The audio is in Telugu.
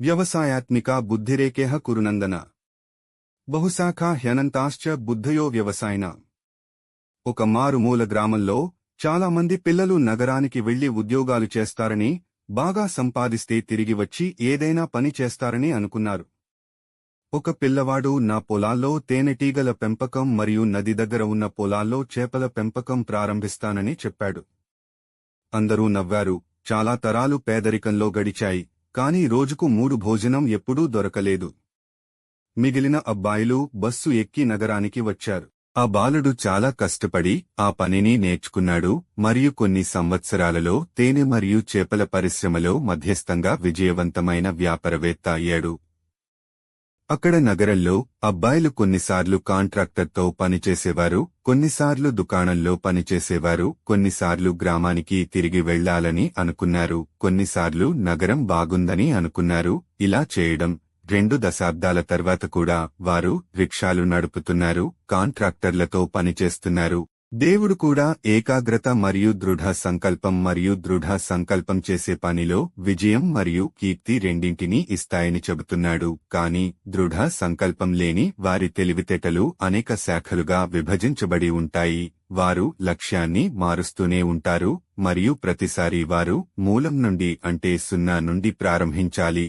వ్యవసాయాత్మిక బుద్ధిరేకేహ కురునందన. బహుశాఖా హ్యనంతాశ్చ బుద్ధయో వ్యవసాయన. ఒక మారుమూల గ్రామంలో చాలామంది పిల్లలు నగరానికి వెళ్ళి ఉద్యోగాలు చేస్తారని బాగా సంపాదిస్తే తిరిగి వచ్చి ఏదైనా పని చేస్తారని అనుకున్నారు. ఒక పిల్లవాడు నా పొలాల్లో తేనెటీగల పెంపకం మరియు నది దగ్గర ఉన్న పొలాల్లో చేపల పెంపకం ప్రారంభిస్తానని చెప్పాడు. అందరూ నవ్వారు చాలా తరాలు పేదరికంలో గడిచాయి. కాని రోజుకు మూడు భోజనం ఎప్పుడూ దొరకలేదు. మిగిలిన అబ్బాయిలు బస్సు ఎక్కి నగరానికి వచ్చారు. ఆ బాలుడు చాలా కష్టపడి ఆ పనిని నేర్చుకున్నాడు మరియు కొన్ని సంవత్సరాలలో తేనె మరియు చేపల పరిశ్రమలో మధ్యస్థంగా విజయవంతమైన వ్యాపారవేత్త అయ్యాడు. అక్కడ నగరంలో అబ్బాయిలు కొన్నిసార్లు కాంట్రాక్టర్తో పనిచేసేవారు కొన్నిసార్లు దుకాణంలో పనిచేసేవారు కొన్నిసార్లు గ్రామానికి తిరిగి వెళ్ళాలని అనుకున్నారు కొన్నిసార్లు నగరం బాగుందని అనుకున్నారు. ఇలా చేయడం రెండు దశాబ్దాల తర్వాత కూడా వారు రిక్షాలు నడుపుతున్నారు కాంట్రాక్టర్లతో పనిచేస్తున్నారు. దేవుడు కూడా ఏకాగ్రత మరియు దృఢ సంకల్పం మరియు దృఢ సంకల్పం చేసే పనిలో విజయం మరియు కీర్తి రెండింటినీ ఇస్తాయని చెబుతున్నాడు. కాని దృఢ సంకల్పం లేని వారి తెలివితేటలు అనేక శాఖలుగా విభజించబడి ఉంటాయి. వారు లక్ష్యాన్ని మారుస్తూనే ఉంటారు మరియు ప్రతిసారి వారు మూలం నుండి అంటే సున్నా నుండి ప్రారంభించాలి.